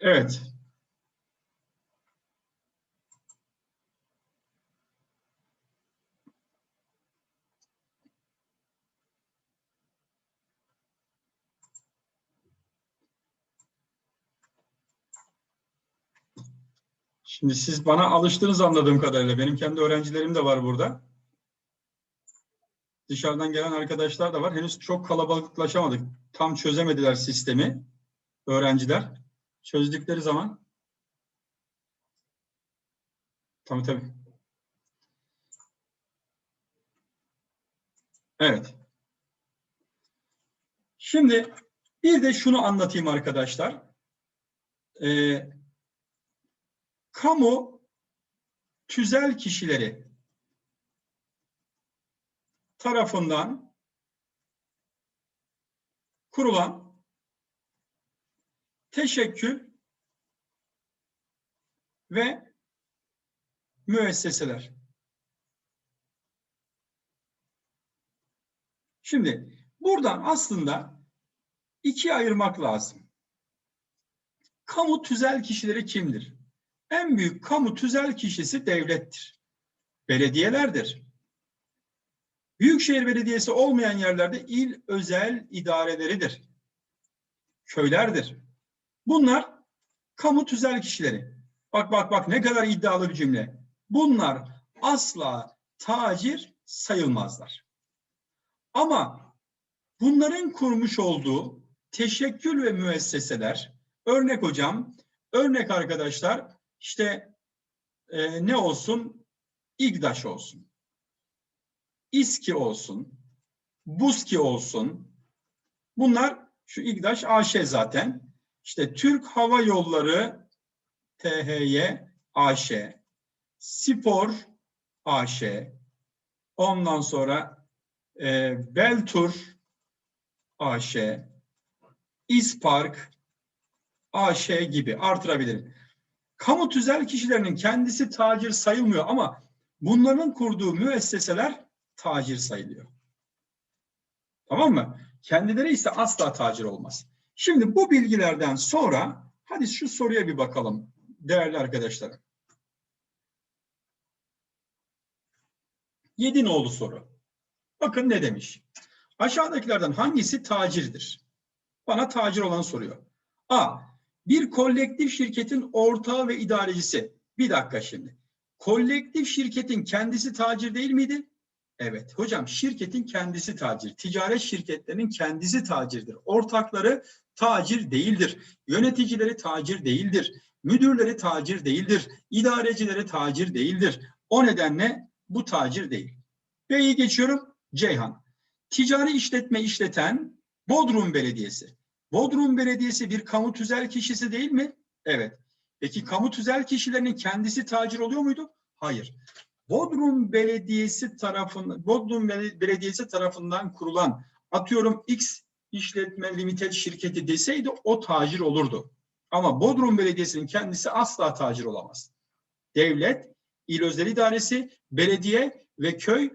Evet. Şimdi siz bana alıştınız anladığım kadarıyla. Benim kendi öğrencilerim de var burada. Dışarıdan gelen arkadaşlar da var. Henüz çok kalabalıklaşamadık. Tam çözemediler sistemi öğrenciler. Çözdükleri zaman Tabii tabii. Evet. Şimdi bir de şunu anlatayım arkadaşlar. Ee, kamu tüzel kişileri tarafından kurulan teşekkül ve müesseseler. Şimdi buradan aslında ikiye ayırmak lazım. Kamu tüzel kişileri kimdir? En büyük kamu tüzel kişisi devlettir. Belediyelerdir. Büyükşehir Belediyesi olmayan yerlerde il özel idareleridir. Köylerdir. Bunlar kamu tüzel kişileri. Bak bak bak ne kadar iddialı bir cümle. Bunlar asla tacir sayılmazlar. Ama bunların kurmuş olduğu teşekkül ve müesseseler, örnek hocam, örnek arkadaşlar, işte e, ne olsun? İgdaş olsun. İSKİ olsun. BUSKİ olsun. Bunlar şu İgdaş AŞ zaten. İşte Türk Hava Yolları THY AŞ. Spor AŞ, ondan sonra e, Beltur AŞ, İspark AŞ gibi artırabilirim. Kamu tüzel kişilerinin kendisi tacir sayılmıyor ama bunların kurduğu müesseseler tacir sayılıyor. Tamam mı? Kendileri ise asla tacir olmaz. Şimdi bu bilgilerden sonra hadi şu soruya bir bakalım değerli arkadaşlarım. Yedi nolu soru. Bakın ne demiş. Aşağıdakilerden hangisi tacirdir? Bana tacir olan soruyor. A. Bir kolektif şirketin ortağı ve idarecisi. Bir dakika şimdi. Kolektif şirketin kendisi tacir değil miydi? Evet. Hocam şirketin kendisi tacir. Ticaret şirketlerinin kendisi tacirdir. Ortakları tacir değildir. Yöneticileri tacir değildir. Müdürleri tacir değildir. İdarecileri tacir değildir. O nedenle bu tacir değil. B'yi geçiyorum. Ceyhan. Ticari işletme işleten Bodrum Belediyesi. Bodrum Belediyesi bir kamu tüzel kişisi değil mi? Evet. Peki kamu tüzel kişilerinin kendisi tacir oluyor muydu? Hayır. Bodrum Belediyesi tarafından Bodrum Belediyesi tarafından kurulan atıyorum X işletme limited şirketi deseydi o tacir olurdu. Ama Bodrum Belediyesi'nin kendisi asla tacir olamaz. Devlet, il özel idaresi, belediye ve köy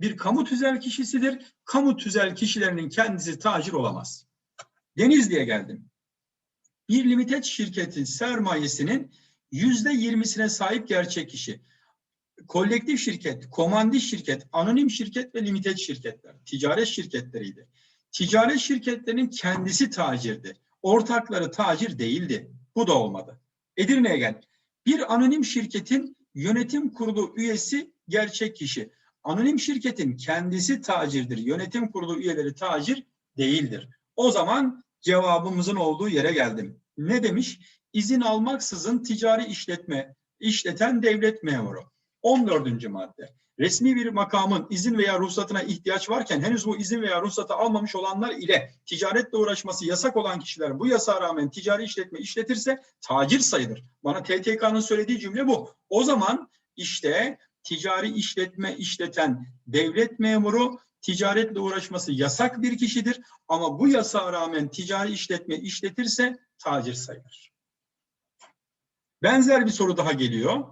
bir kamu tüzel kişisidir. Kamu tüzel kişilerinin kendisi tacir olamaz. Denizli'ye geldim. Bir limited şirketin sermayesinin yüzde yirmisine sahip gerçek kişi. Kolektif şirket, komandi şirket, anonim şirket ve limited şirketler. Ticaret şirketleriydi. Ticaret şirketlerinin kendisi tacirdi. Ortakları tacir değildi. Bu da olmadı. Edirne'ye gel. Bir anonim şirketin yönetim kurulu üyesi gerçek kişi. Anonim şirketin kendisi tacirdir. Yönetim kurulu üyeleri tacir değildir. O zaman cevabımızın olduğu yere geldim. Ne demiş? İzin almaksızın ticari işletme işleten devlet memuru. 14. madde. Resmi bir makamın izin veya ruhsatına ihtiyaç varken henüz bu izin veya ruhsatı almamış olanlar ile ticaretle uğraşması yasak olan kişiler bu yasağa rağmen ticari işletme işletirse tacir sayılır. Bana TTK'nın söylediği cümle bu. O zaman işte ticari işletme işleten devlet memuru ticaretle uğraşması yasak bir kişidir ama bu yasağa rağmen ticari işletme işletirse tacir sayılır. Benzer bir soru daha geliyor.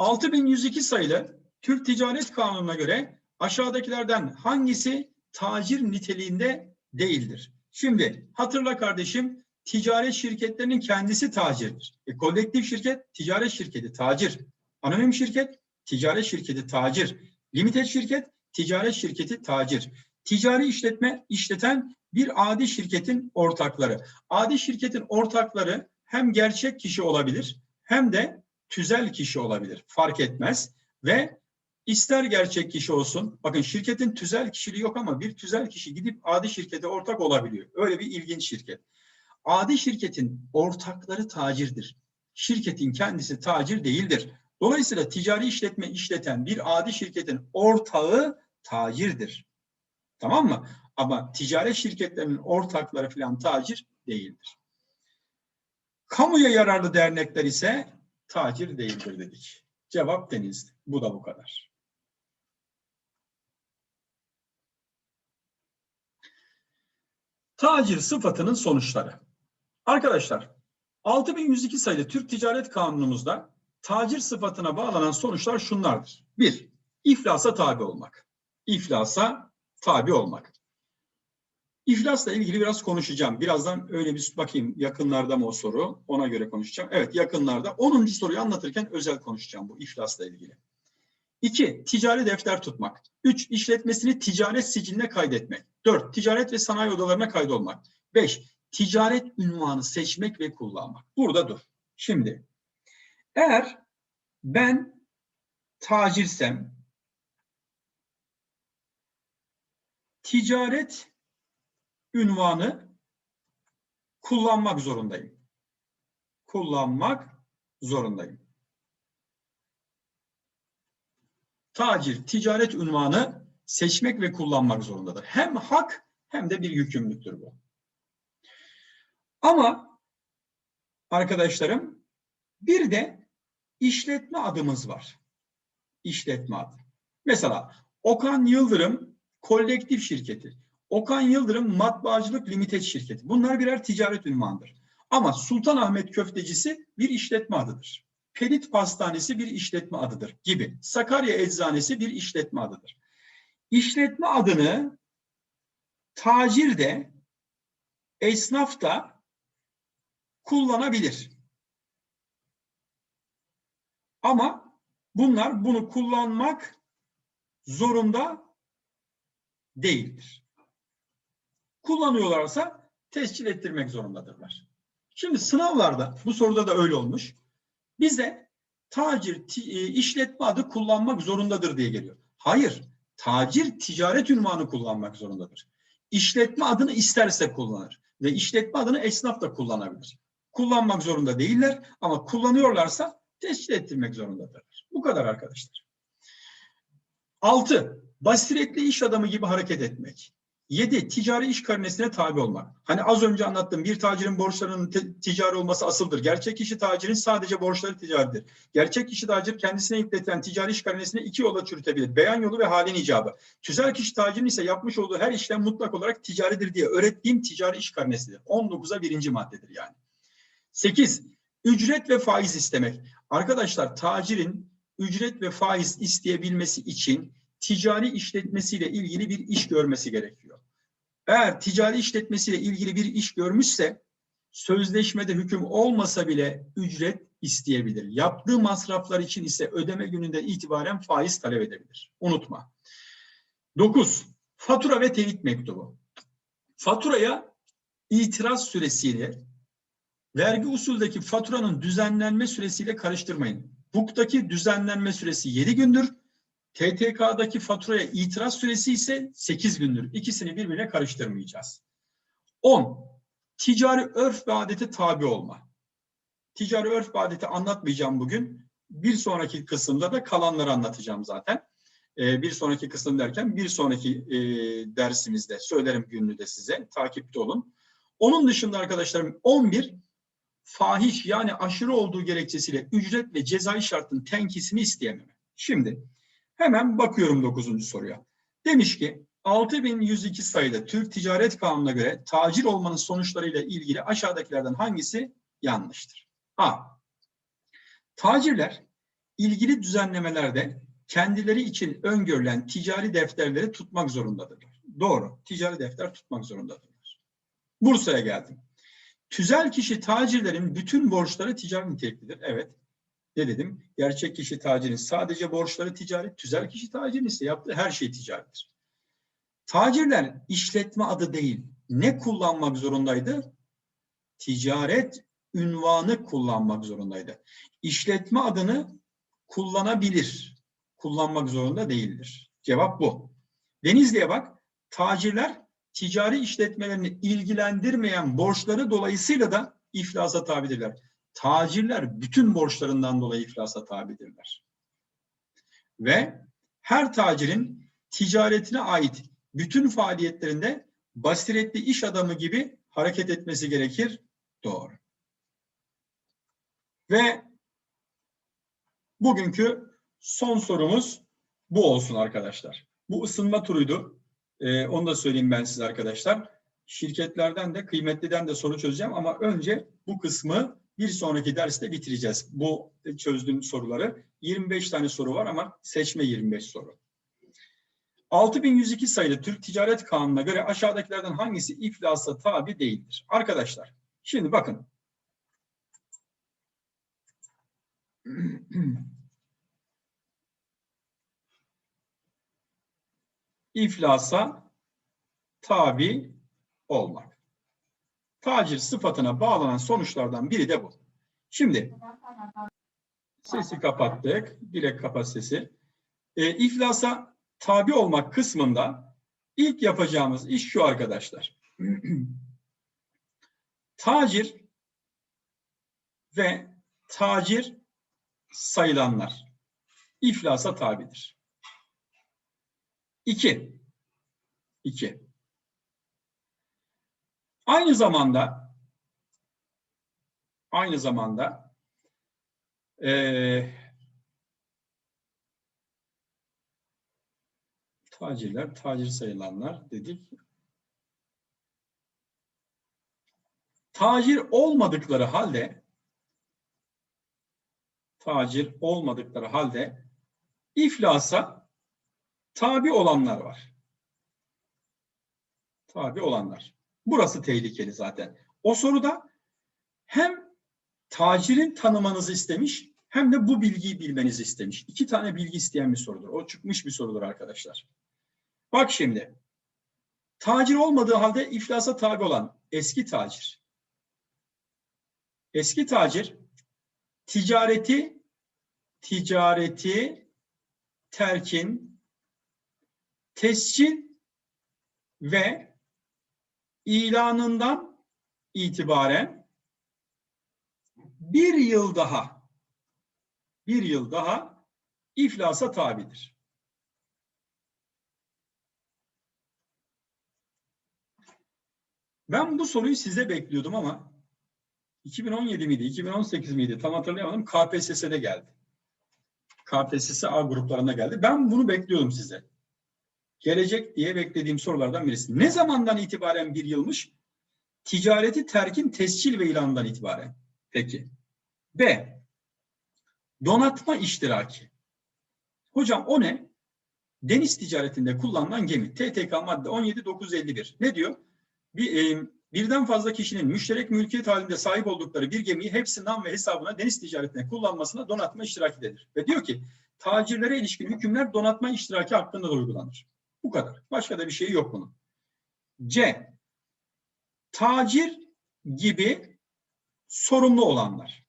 6102 sayılı Türk Ticaret Kanunu'na göre aşağıdakilerden hangisi tacir niteliğinde değildir? Şimdi hatırla kardeşim ticaret şirketlerinin kendisi tacirdir. E, kolektif şirket, ticaret şirketi tacir. Anonim şirket, ticaret şirketi tacir. Limited şirket, ticaret şirketi tacir. Ticari işletme işleten bir adi şirketin ortakları. Adi şirketin ortakları hem gerçek kişi olabilir hem de tüzel kişi olabilir. Fark etmez ve ister gerçek kişi olsun. Bakın şirketin tüzel kişiliği yok ama bir tüzel kişi gidip adi şirkete ortak olabiliyor. Öyle bir ilginç şirket. Adi şirketin ortakları tacirdir. Şirketin kendisi tacir değildir. Dolayısıyla ticari işletme işleten bir adi şirketin ortağı tacirdir. Tamam mı? Ama ticaret şirketlerinin ortakları falan tacir değildir. Kamuya yararlı dernekler ise tacir değildir dedik. Cevap denizli. Bu da bu kadar. Tacir sıfatının sonuçları. Arkadaşlar 6102 sayılı Türk Ticaret Kanunumuzda tacir sıfatına bağlanan sonuçlar şunlardır. Bir, iflasa tabi olmak. İflasa tabi olmak. İflasla ilgili biraz konuşacağım. Birazdan öyle bir bakayım yakınlarda mı o soru? Ona göre konuşacağım. Evet yakınlarda. 10. soruyu anlatırken özel konuşacağım bu iflasla ilgili. 2. Ticari defter tutmak. 3. işletmesini ticaret siciline kaydetmek. 4. Ticaret ve sanayi odalarına kaydolmak. 5. Ticaret ünvanı seçmek ve kullanmak. Burada dur. Şimdi eğer ben tacirsem ticaret ünvanı kullanmak zorundayım. Kullanmak zorundayım. Tacir, ticaret ünvanı seçmek ve kullanmak zorundadır. Hem hak hem de bir yükümlülüktür bu. Ama arkadaşlarım bir de işletme adımız var. İşletme adı. Mesela Okan Yıldırım kolektif şirketi. Okan Yıldırım Matbaacılık Limited şirketi. Bunlar birer ticaret ünvanıdır. Ama Sultanahmet Köftecisi bir işletme adıdır. Pelit Pastanesi bir işletme adıdır gibi. Sakarya Eczanesi bir işletme adıdır. İşletme adını tacir de esnaf da kullanabilir. Ama bunlar bunu kullanmak zorunda değildir. Kullanıyorlarsa tescil ettirmek zorundadırlar. Şimdi sınavlarda bu soruda da öyle olmuş. Bize tacir e, işletme adı kullanmak zorundadır diye geliyor. Hayır. Tacir ticaret ünvanı kullanmak zorundadır. İşletme adını isterse kullanır ve işletme adını esnaf da kullanabilir. Kullanmak zorunda değiller ama kullanıyorlarsa tescil ettirmek zorundadırlar. Bu kadar arkadaşlar. Altı, basiretli iş adamı gibi hareket etmek. Yedi, ticari iş karnesine tabi olmak. Hani az önce anlattım bir tacirin borçlarının ticari olması asıldır. Gerçek kişi tacirin sadece borçları ticaridir. Gerçek kişi tacir kendisine yükletilen ticari iş karnesini iki yola çürütebilir. Beyan yolu ve halin icabı. Tüzel kişi tacirin ise yapmış olduğu her işlem mutlak olarak ticaridir diye öğrettiğim ticari iş karnesidir. 19'a birinci maddedir yani. Sekiz, ücret ve faiz istemek. Arkadaşlar tacirin ücret ve faiz isteyebilmesi için ticari işletmesiyle ilgili bir iş görmesi gerekiyor. Eğer ticari işletmesiyle ilgili bir iş görmüşse sözleşmede hüküm olmasa bile ücret isteyebilir. Yaptığı masraflar için ise ödeme gününden itibaren faiz talep edebilir. Unutma. 9. Fatura ve teyit mektubu. Faturaya itiraz süresiyle vergi usuldeki faturanın düzenlenme süresiyle karıştırmayın. BUK'taki düzenlenme süresi 7 gündür. TTK'daki faturaya itiraz süresi ise 8 gündür. İkisini birbirine karıştırmayacağız. 10. Ticari örf ve adete tabi olma. Ticari örf ve adeti anlatmayacağım bugün. Bir sonraki kısımda da kalanları anlatacağım zaten. Ee, bir sonraki kısım derken bir sonraki e, dersimizde söylerim günlü de size. Takipte olun. Onun dışında arkadaşlarım 11 fahiş yani aşırı olduğu gerekçesiyle ücret ve cezai şartın tenkisini isteyememe. Şimdi hemen bakıyorum 9. soruya. Demiş ki 6102 sayıda Türk Ticaret Kanunu'na göre tacir olmanın sonuçlarıyla ilgili aşağıdakilerden hangisi yanlıştır? A. Tacirler ilgili düzenlemelerde kendileri için öngörülen ticari defterleri tutmak zorundadırlar. Doğru. Ticari defter tutmak zorundadırlar. Bursa'ya geldim. Tüzel kişi tacirlerin bütün borçları ticari niteliklidir. Evet. Ne dedim? Gerçek kişi tacirin sadece borçları ticari, tüzel kişi tacirin ise yaptığı her şey ticaridir. Tacirler işletme adı değil, ne kullanmak zorundaydı? Ticaret ünvanı kullanmak zorundaydı. İşletme adını kullanabilir, kullanmak zorunda değildir. Cevap bu. Denizli'ye bak, tacirler ticari işletmelerini ilgilendirmeyen borçları dolayısıyla da iflasa tabidirler. Tacirler bütün borçlarından dolayı iflasa tabidirler. Ve her tacirin ticaretine ait bütün faaliyetlerinde basiretli iş adamı gibi hareket etmesi gerekir. Doğru. Ve bugünkü son sorumuz bu olsun arkadaşlar. Bu ısınma turuydu. Ee, onu da söyleyeyim ben size arkadaşlar. Şirketlerden de kıymetliden de soru çözeceğim ama önce bu kısmı bir sonraki derste bitireceğiz. Bu çözdüğüm soruları. 25 tane soru var ama seçme 25 soru. 6102 sayılı Türk Ticaret Kanunu'na göre aşağıdakilerden hangisi iflasa tabi değildir? Arkadaşlar şimdi bakın. İflasa tabi olmak. Tacir sıfatına bağlanan sonuçlardan biri de bu. Şimdi sesi kapattık. Direkt kapat sesi. E, iflasa tabi olmak kısmında ilk yapacağımız iş şu arkadaşlar. tacir ve tacir sayılanlar iflasa tabidir. İki. İki. Aynı zamanda aynı zamanda eee tacirler, tacir sayılanlar dedik. Tacir olmadıkları halde tacir olmadıkları halde iflasa tabi olanlar var. Tabi olanlar. Burası tehlikeli zaten. O soruda hem tacirin tanımanızı istemiş hem de bu bilgiyi bilmenizi istemiş. İki tane bilgi isteyen bir sorudur. O çıkmış bir sorudur arkadaşlar. Bak şimdi. Tacir olmadığı halde iflasa tabi olan eski tacir. Eski tacir ticareti ticareti terkin tescil ve ilanından itibaren bir yıl daha bir yıl daha iflasa tabidir. Ben bu soruyu size bekliyordum ama 2017 miydi, 2018 miydi tam hatırlayamadım. KPSS'de geldi. KPSS A gruplarına geldi. Ben bunu bekliyordum size. Gelecek diye beklediğim sorulardan birisi. Ne zamandan itibaren bir yılmış? Ticareti terkin tescil ve ilanından itibaren. Peki. B. Donatma iştiraki. Hocam o ne? Deniz ticaretinde kullanılan gemi. TTK madde 17951. Ne diyor? Bir, e, birden fazla kişinin müşterek mülkiyet halinde sahip oldukları bir gemiyi hepsinden ve hesabına deniz ticaretine kullanmasına donatma iştirakidir. Ve diyor ki tacirlere ilişkin hükümler donatma iştiraki hakkında da uygulanır. Bu kadar. Başka da bir şey yok bunun. C. Tacir gibi sorumlu olanlar.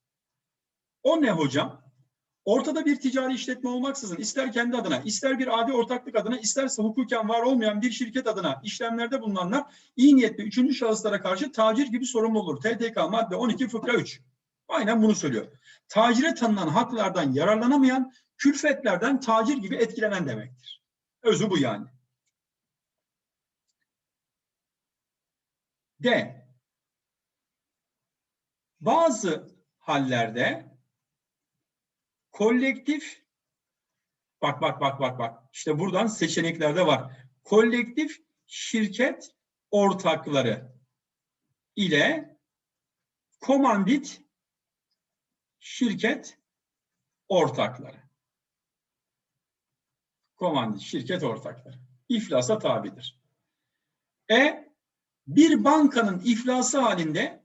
O ne hocam? Ortada bir ticari işletme olmaksızın ister kendi adına, ister bir adi ortaklık adına, isterse hukuken var olmayan bir şirket adına işlemlerde bulunanlar iyi niyetli üçüncü şahıslara karşı tacir gibi sorumlu olur. TTK madde 12 fıkra 3. Aynen bunu söylüyor. Tacire tanınan haklardan yararlanamayan, külfetlerden tacir gibi etkilenen demektir. Özü bu yani. D. Bazı hallerde kolektif bak bak bak bak bak işte buradan seçeneklerde var. Kolektif şirket ortakları ile komandit şirket ortakları. Komandit şirket ortakları. İflasa tabidir. E bir bankanın iflası halinde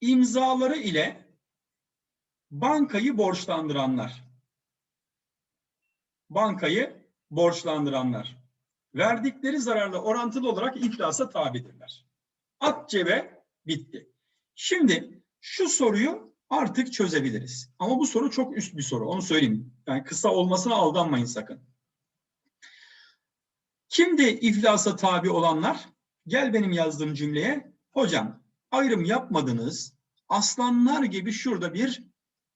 imzaları ile bankayı borçlandıranlar. Bankayı borçlandıranlar. Verdikleri zararla orantılı olarak iflasa tabidirler. At bitti. Şimdi şu soruyu artık çözebiliriz. Ama bu soru çok üst bir soru. Onu söyleyeyim. Yani kısa olmasına aldanmayın sakın. Kimdi iflasa tabi olanlar? Gel benim yazdığım cümleye. Hocam ayrım yapmadınız. Aslanlar gibi şurada bir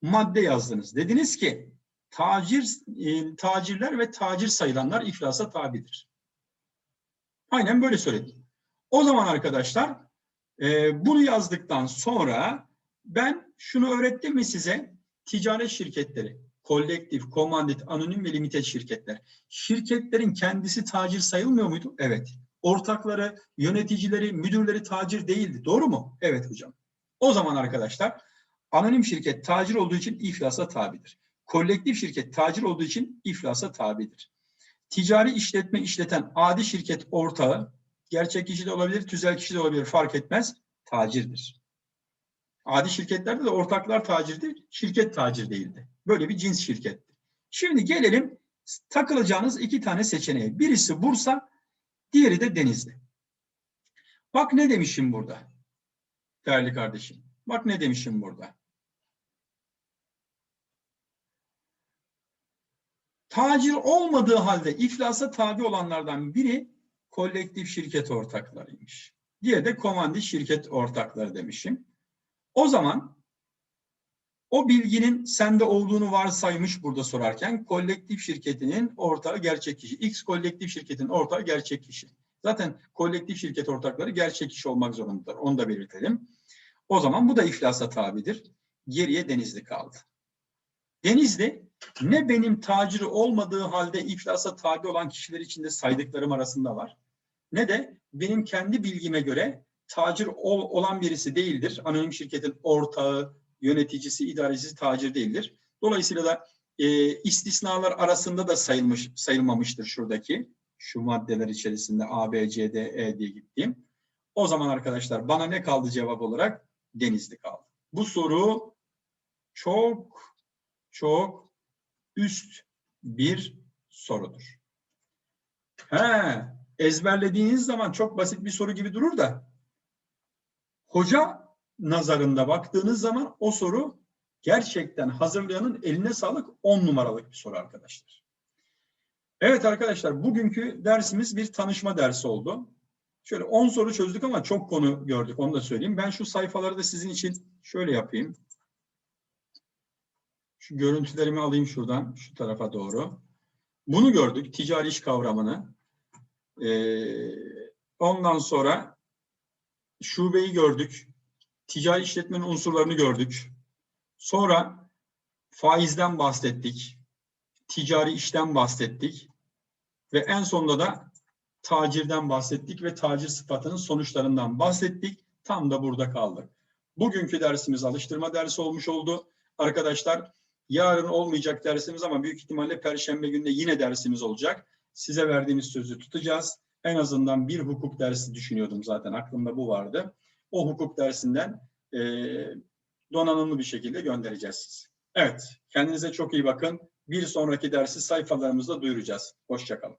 madde yazdınız. Dediniz ki tacir e, tacirler ve tacir sayılanlar iflasa tabidir. Aynen böyle söyledim. O zaman arkadaşlar e, bunu yazdıktan sonra ben şunu öğrettim mi size? Ticaret şirketleri, kolektif, komandit, anonim ve limited şirketler. Şirketlerin kendisi tacir sayılmıyor muydu? Evet. Ortakları, yöneticileri, müdürleri tacir değildi. Doğru mu? Evet hocam. O zaman arkadaşlar anonim şirket tacir olduğu için iflasa tabidir. Kolektif şirket tacir olduğu için iflasa tabidir. Ticari işletme işleten adi şirket ortağı, gerçek kişi de olabilir, tüzel kişi de olabilir fark etmez, tacirdir. Adi şirketlerde de ortaklar tacirdi, şirket tacir değildi. Böyle bir cins şirketti. Şimdi gelelim takılacağınız iki tane seçeneğe. Birisi Bursa, diğeri de Denizli. Bak ne demişim burada. Değerli kardeşim. Bak ne demişim burada. Tacir olmadığı halde iflasa tabi olanlardan biri kolektif şirket ortaklarıymış. Diğeri de komandi şirket ortakları demişim. O zaman o bilginin sende olduğunu varsaymış burada sorarken kolektif şirketinin ortağı gerçek kişi. X kolektif şirketin ortağı gerçek kişi. Zaten kolektif şirket ortakları gerçek kişi olmak zorundadır. Onu da belirtelim. O zaman bu da iflasa tabidir. Geriye Denizli kaldı. Denizli ne benim taciri olmadığı halde iflasa tabi olan kişiler içinde saydıklarım arasında var. Ne de benim kendi bilgime göre tacir ol, olan birisi değildir. Anonim şirketin ortağı, yöneticisi, idarecisi tacir değildir. Dolayısıyla da e, istisnalar arasında da sayılmış sayılmamıştır şuradaki şu maddeler içerisinde A, B, C, D, E diye gittiğim. O zaman arkadaşlar bana ne kaldı cevap olarak? Denizli kaldı. Bu soru çok çok üst bir sorudur. He, ezberlediğiniz zaman çok basit bir soru gibi durur da hoca nazarında baktığınız zaman o soru gerçekten hazırlayanın eline sağlık 10 numaralık bir soru arkadaşlar. Evet arkadaşlar bugünkü dersimiz bir tanışma dersi oldu. Şöyle 10 soru çözdük ama çok konu gördük onu da söyleyeyim. Ben şu sayfaları da sizin için şöyle yapayım. Şu görüntülerimi alayım şuradan şu tarafa doğru. Bunu gördük ticari iş kavramını. Ee, ondan sonra şubeyi gördük. Ticari işletmenin unsurlarını gördük. Sonra faizden bahsettik. Ticari işten bahsettik. Ve en sonunda da tacirden bahsettik ve tacir sıfatının sonuçlarından bahsettik. Tam da burada kaldık. Bugünkü dersimiz alıştırma dersi olmuş oldu. Arkadaşlar yarın olmayacak dersimiz ama büyük ihtimalle perşembe günde yine dersimiz olacak. Size verdiğimiz sözü tutacağız. En azından bir hukuk dersi düşünüyordum zaten aklımda bu vardı. O hukuk dersinden e, donanımlı bir şekilde göndereceğiz sizi. Evet, kendinize çok iyi bakın. Bir sonraki dersi sayfalarımızda duyuracağız. Hoşçakalın.